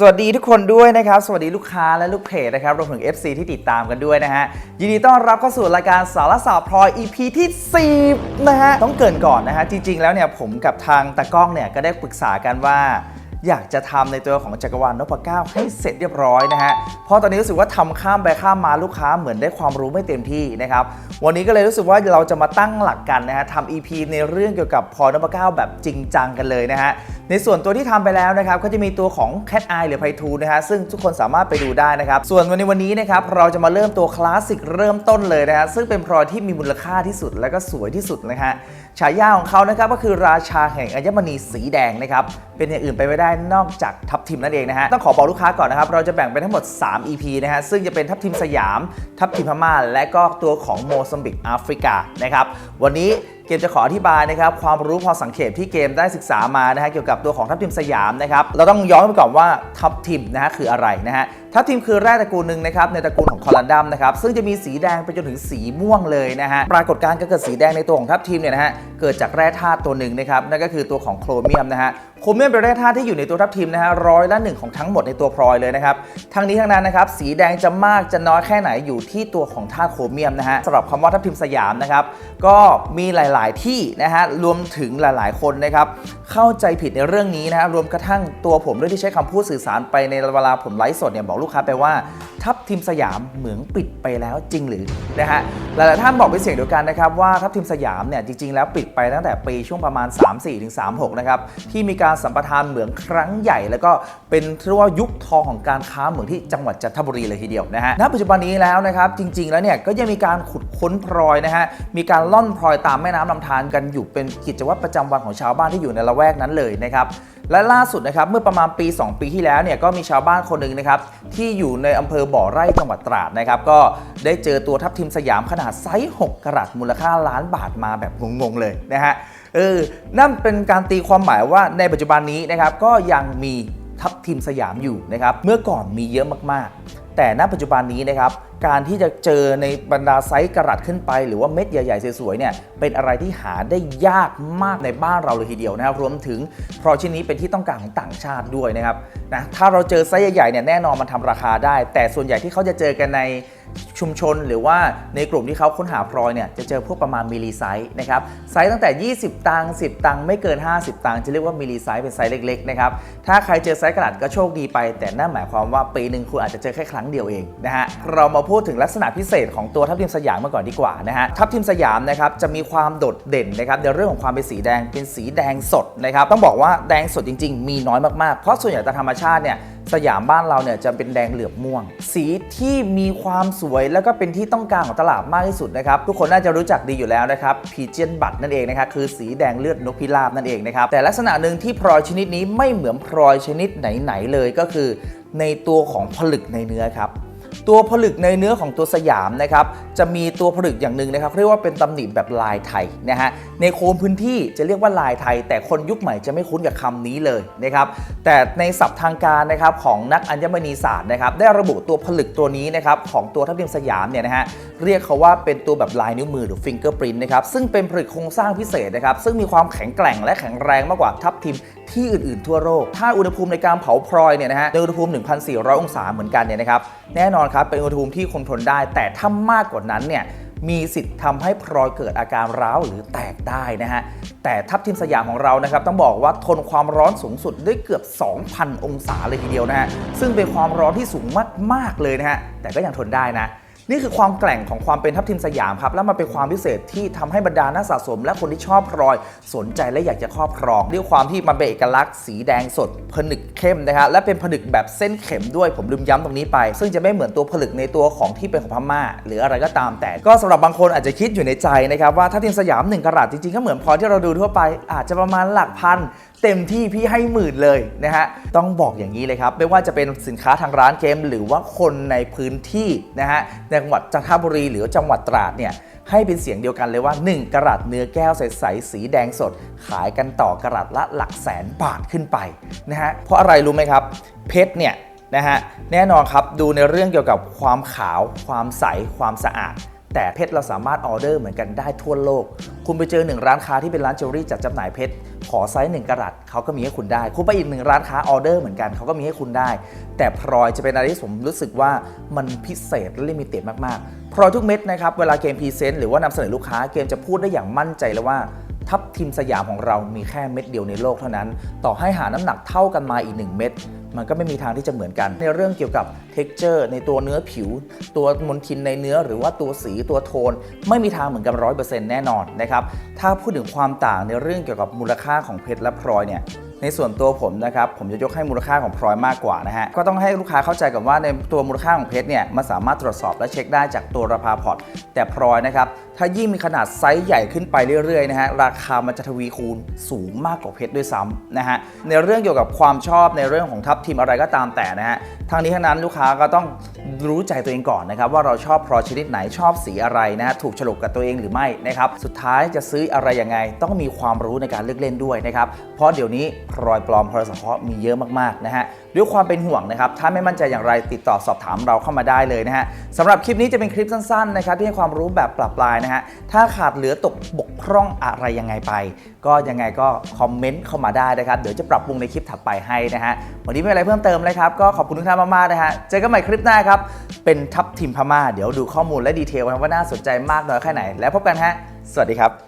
สวัสดีทุกคนด้วยนะครับ สวัสดีลูกค้าและลูกเพจนะครับรวมถึง FC ที่ติดตามกันด้วยนะฮะ ยินดีต้อนรับเข้าสู่รายการสารสาวพลอย EP ที่ 10 นะฮะ ต้องเกินก่อนนะฮะ จริง ๆ แล้วเนี่ยผมกับทางตากล้องเนี่ยก็ได้ปรึกษากันว่า อยากจะทำในตัวของจักรวาลนพเก้าให้เสร็จเรียบร้อยนะฮะเพราะตอนนี้รู้สึกว่าทำข้ามไปข้ามมาลูกค้าเหมือนได้ความรู้ไม่เต็มที่นะครับวันนี้ก็เลยรู้สึกว่าเราจะมาตั้งหลักกันนะฮะทำ EP ในเรื่องเกี่ยวกับพรนพเก้าแบบจริงจังกันเลยนะฮะในส่วนตัวที่ทำไปแล้วนะครับก็จะมีตัวของ Cat Eye หรือไพทูนะฮะซึ่งทุกคนสามารถไปดูได้นะครับส่วนวันในวันนี้นะครับเราจะมาเริ่มตัวคลาสสิกเริ่มต้นเลยนะฮะซึ่งเป็นพลอยที่มีมูลค่าที่สุดและก็สวยที่สุดนะฮะฉายาของเขานะครับก็คือราชาแห่งอัญมณีสีแดงนะครับเป็นอย่างอื่นไปไม่ได้นอกจากทับทิมนั่นเองนะฮะต้องขอบอกลูกค้าก่อนนะครับ เราจะแบ่งเป็นทั้งหมด 3 EP นะฮะซึ่งจะเป็นทับทิมสยาม ทับทิมพม่าและก็ตัวของโมซัมบิกแอฟริกานะครับวันนี้ เกมจะขออธิบายนะครับความรู้พอสังเขปที่เกมได้ศึกษามานะฮะเกี่ยวกับตัวของทัพทีมสยามนะครับเราต้องย้อนไปก่อนว่าทัพทีมนะฮะคืออะไรนะฮะทัพทีมคือแร่ตระกูลหนึ่งนะครับในตระกูลของคอลันดัมนะครับซึ่งจะมีสีแดงไปจนถึงสีม่วงเลยนะฮะปรากฏการณ์การเกิดสีแดงในตัวของทัพทีมเนี่ยนะฮะเกิดจากแร่ธาตุตัวหนึ่งนะครับนั่นก็คือตัวของโครเมียมนะฮะโครเมียมเป็นแร่ธาตุที่อยู่ในตัวทัพทีมนะฮะร้อยละหนึ่งของทั้งหมดในตัวพลอยเลยนะครับทั้งนี้ทั้งนั้นนะครับสีแดงจะมากจะน้อยแค่ไหนอยู่ที่ตัวของธาตุโครเมียมนะฮะสำหรับคำว่าทัพทีมสยามนะครับก็มีหลายๆ ที่นะฮะรวมถึงหลาย ๆ คนนะครับเข้าใจผิดในเรื่องนี้นะฮะรวมกระทั่งตัวผมด้วยที่ใช้คำพูดสื่อสารไปในเวลาผมไลฟ์สดเนี่ยบอกลูกค้าไปว่า ทัพทีมสยามเหมืองปิดไปแล้วจริงหรือนะฮะหลาย ๆ ท่านบอกเป็นเสียงเดียวกันนะครับว่าทัพทีมสยามเนี่ยจริง ๆ แล้วปิดไปตั้งแต่ปีช่วงประมาณ 34-36ถึง36นะครับที่มีการสัมปทานเหมืองครั้งใหญ่ แล้วก็เป็นเรียกว่ายุคทองของการค้าเหมืองที่จังหวัดจันทบุรีเลยทีเดียวนะฮะณปัจจุบันนี้แล้วนะครับจริง ๆ แล้วเนี่ยก็ยังมีการขุดค้นพลอยนะฮะมีการล่อนพลอยตามแม่น้ำลำธารกันอยู่เป็นกิจวัตรประจำวันของชาวบ้านที่อยู่ในละแวกนั้นเลยนะครับและล่าสุดนะครับเมื่อประมาณปี 2 ปีที่แล้วเนี่ยก็มีชาวบ้านคนหนึ่งนะครับที่อยู่ในอำเภอบ่อไร่จังหวัดตราดนะครับก็ได้เจอตัวทับทิมสยามขนาดไซส์6กรัตมูลค่าล้านบาทมาแบบงงๆเลยนะฮะเออนั่นเป็นการตีความหมายว่าในปัจจุบันนี้นะครับก็ยังมีทับทิมสยามอยู่นะครับเมื่อก่อนมีเยอะมากๆ แต่ณปัจจุบันนี้นะครับการที่จะเจอในบรรดาไซส์กระดัดขึ้นไป หรือว่าเม็ดใหญ่ๆสวยๆเนี่ยเป็นอะไรที่หาได้ยากมากในบ้านเราเลยทีเดียวนะครับรวมถึงเพราะชิ้นนี้เป็นที่ต้องการของต่างชาติด้วยนะครับนะถ้าเราเจอไซส์ใหญ่ๆเนี่ยแน่นอนมันทำราคาได้ แต่ส่วนใหญ่ที่เขาจะเจอกันใน ชุมชนหรือว่าในกลุ่มที่เขาค้นหาพลอยเนี่ยจะเจอพวกประมาณมิลลิไซส์นะครับไซส์ตั้งแต่ 20 ตังค์10 ตังค์ไม่เกิน 50 ตังค์จะเรียกว่ามิลลิไซส์เป็นไซส์เล็กๆนะครับถ้าใครเจอไซส์กระดาษก็โชคดีไป แต่นั่นหมายความว่าปีหนึ่งคุณอาจจะเจอแค่ครั้งเดียวเองนะฮะเรามาพูดถึงลักษณะพิเศษของตัวทับทิมสยามมาก่อนดีกว่านะฮะทับทิมสยามนะครับจะมีความโดดเด่นนะครับในเรื่องของความเป็นสีแดงเป็นสีแดงสดนะครับต้องบอกว่าแดงสดจริง ๆ มีน้อยมากๆเพราะส่วนใหญ่ตามธรรมชาติเนี่ย สยามบ้านเราเนี่ยจะเป็นแดงเหลือบม่วง สีที่มีความสวยแล้วก็เป็นที่ต้องการของตลาดมากที่สุดนะครับ ทุกคนน่าจะรู้จักดีอยู่แล้วนะครับพีเจียนบัตนั่นเองนะครับคือสีแดงเลือดนกพิราบนั่นเองนะครับแต่ลักษณะหนึ่งที่พลอยชนิดนี้ไม่เหมือนพลอยชนิดไหนๆเลยก็คือ ในตัวของผลึกในเนื้อครับ ตัวผลึกในเนื้อของตัวสยามนะครับจะมีตัวผลึกอย่างหนึ่งนะครับเรียกว่าเป็นตำหนิแบบลายไทยนะฮะในโคนพื้นที่จะเรียกว่าลายไทย แต่คนยุคใหม่จะไม่คุ้นกับคำนี้เลยนะครับแต่ในศัพท์ทางการนะครับของนักอัญมณีศาสตร์นะครับได้ระบุตัวผลึกตัวนี้นะครับของตัวทัพทิมสยามเนี่ยนะฮะเรียกเขาว่าเป็นตัวแบบลายนิ้วมือหรือ fingerprint นนะครับซึ่งเป็นผลึกโครงสร้างพิเศษนะครับซึ่งมีความแข็งแกร่งและแข็งแรงมากกว่าทัพทิม ที่อื่นๆทั่วโลก ถ้าอุณหภูมิในการเผาพลอยเนี่ยนะฮะในอุณหภูมิ 1,400 องศาเหมือนกันเนี่ยนะครับ แน่นอนครับเป็นอุณหภูมิที่คงทนได้ แต่ถ้ามากกว่านั้นเนี่ยมีสิทธิ์ทำให้พลอยเกิดอาการร้าวหรือแตกได้นะฮะ แต่ทัพทิมสยามของเรานะครับต้องบอกว่าทนความร้อนสูงสุดได้เกือบ 2,000 องศาเลยทีเดียวนะฮะ ซึ่งเป็นความร้อนที่สูงมากๆเลยนะฮะ แต่ก็ยังทนได้นะ นี่คือความแกร่งของความเป็นทัพทิมสยามครับ แล้วมันเป็นความพิเศษที่ทำให้บรรดานักสะสม และคนที่ชอบพลอย สนใจและอยากจะครอบครองด้วยความที่มันเป็นเอกลักษณ์สีแดงสดผนึกเข้มนะฮะและเป็นผนึกแบบเส้นเข็มด้วยผมลืมย้ำตรงนี้ไป ซึ่งจะไม่เหมือนตัวผลึกในตัวของที่เป็นของพม่า หรืออะไรก็ตามแต่ ก็สำหรับบางคนอาจจะคิดอยู่ในใจนะครับว่าทัพทิมสยาม1กะรัตจริงๆก็เหมือนพลอยที่เราดูทั่วไปอาจจะประมาณหลักพัน เต็มที่พี่ให้หมื่นเลยนะฮะต้องบอกอย่างนี้เลยครับ ไม่ว่าจะเป็นสินค้าทางร้านเกม หรือว่าคนในพื้นที่นะฮะในจังหวัดจันทบุรีหรือจังหวัดตราดเนี่ยให้เป็นเสียงเดียวกันเลยว่า 1 กระดัตเนื้อแก้วใสๆสีแดงสด ขายกันต่อกระดัตละหลักแสนบาทขึ้นไปนะฮะเพราะอะไรรู้ไหมครับ เพชรเนี่ยนะฮะแน่นอนครับดูในเรื่องเกี่ยวกับความขาว ความใสความสะอาด แต่เพชรเราสามารถออเดอร์เหมือนกันได้ทั่วโลก คุณไปเจอหนึ่งร้านค้าที่เป็นร้านจิวเวลรี่จัดจำหน่ายเพชรขอไซส์หนึ่งกะรัตเขาก็มีให้คุณได้ คุณไปอีกหนึ่งร้านค้าออเดอร์เหมือนกันเขาก็มีให้คุณได้ แต่พลอยจะเป็นอะไรที่ผมรู้สึกว่ามันพิเศษและลิมิเต็ดมากๆพลอยทุกเม็ดนะครับเวลาเกมพรีเซนต์หรือว่านำเสนอลูกค้าเกมจะพูดได้อย่างมั่นใจเลยว่า ทับทีมสยามของเรามีแค่เม็ดเดียวในโลกเท่านั้น ต่อให้หาน้ำหนักเท่ากันมาอีก 1 เม็ดมันก็ไม่มีทางที่จะเหมือนกัน ในเรื่องเกี่ยวกับ t e x t อร์ในตัวเนื้อผิว ตัวมลทินในเนื้อหรือว่าตัวสีตัวโทน ไม่มีทางเหมือนกันร้อยเปอร์เซ็นต์แน่นอนนะครับถ้าพูดถึงความต่างในเรื่องเกี่ยวกับมูลค่าของเพชรและพลอยเนี่ย ในส่วนตัวผมนะครับผมจะยกให้มูลค่าของพลอยมากกว่านะฮะก็ต้องให้ลูกค้าเข้าใจกันว่าในตัวมูลค่าของเพชรเนี่ยมันสามารถตรวจสอบและเช็คได้จากตัวราคาพอร์ตแต่พลอยนะครับถ้ายิ่งมีขนาดไซส์ใหญ่ขึ้นไปเรื่อยๆนะฮะราคามันจะทวีคูณสูงมากกว่าเพชรด้วยซ้ำนะฮะในเรื่องเกี่ยวกับความชอบในเรื่องของทัพทีมอะไรก็ตามแต่นะฮะทางนี้ทั้งนั้นลูกค้าก็ต้อง รู้ใจตัวเองก่อนนะครับว่าเราชอบพลอชนิดไหนชอบสีอะไรนะถูกฉลกกับตัวเองหรือไม่นะครับสุดท้ายจะซื้ออะไรยังไง ต้องมีความรู้ในการเลือกเล่นด้วยนะครับเพราะเดี๋ยวนี้พลอยปลอมพลอยสังเคราะห์มีเยอะมากๆนะฮะด้วยความเป็นห่วงนะครับ ถ้าไม่มั่นใจอย่างไรติดต่อสอบถามเราเข้ามาได้เลยนะฮะสำหรับคลิปนี้จะเป็นคลิปสั้นๆนะครับที่ให้ความรู้แบบปรับปลายนะฮะถ้าขาดเหลือตกบกพร่องอะไรยังไงไป ก็ยังไงก็คอมเมนต์เข้ามาได้นะครับเดี๋ยวจะปรับปรุงในคลิปถัดไปให้นะฮะวันนี้ไม่มีอะไรเพิ่มเติมเลยครับก็ขอบคุณทุกท่านมากๆนะฮะเจอกันใหม่คลิปหน้าครับเป็นทัพทีมพม่าเดี๋ยวดูข้อมูลและดีเทลว่าน่าสนใจมากน้อยแค่ไหน แล้วพบกันฮะสวัสดีครับ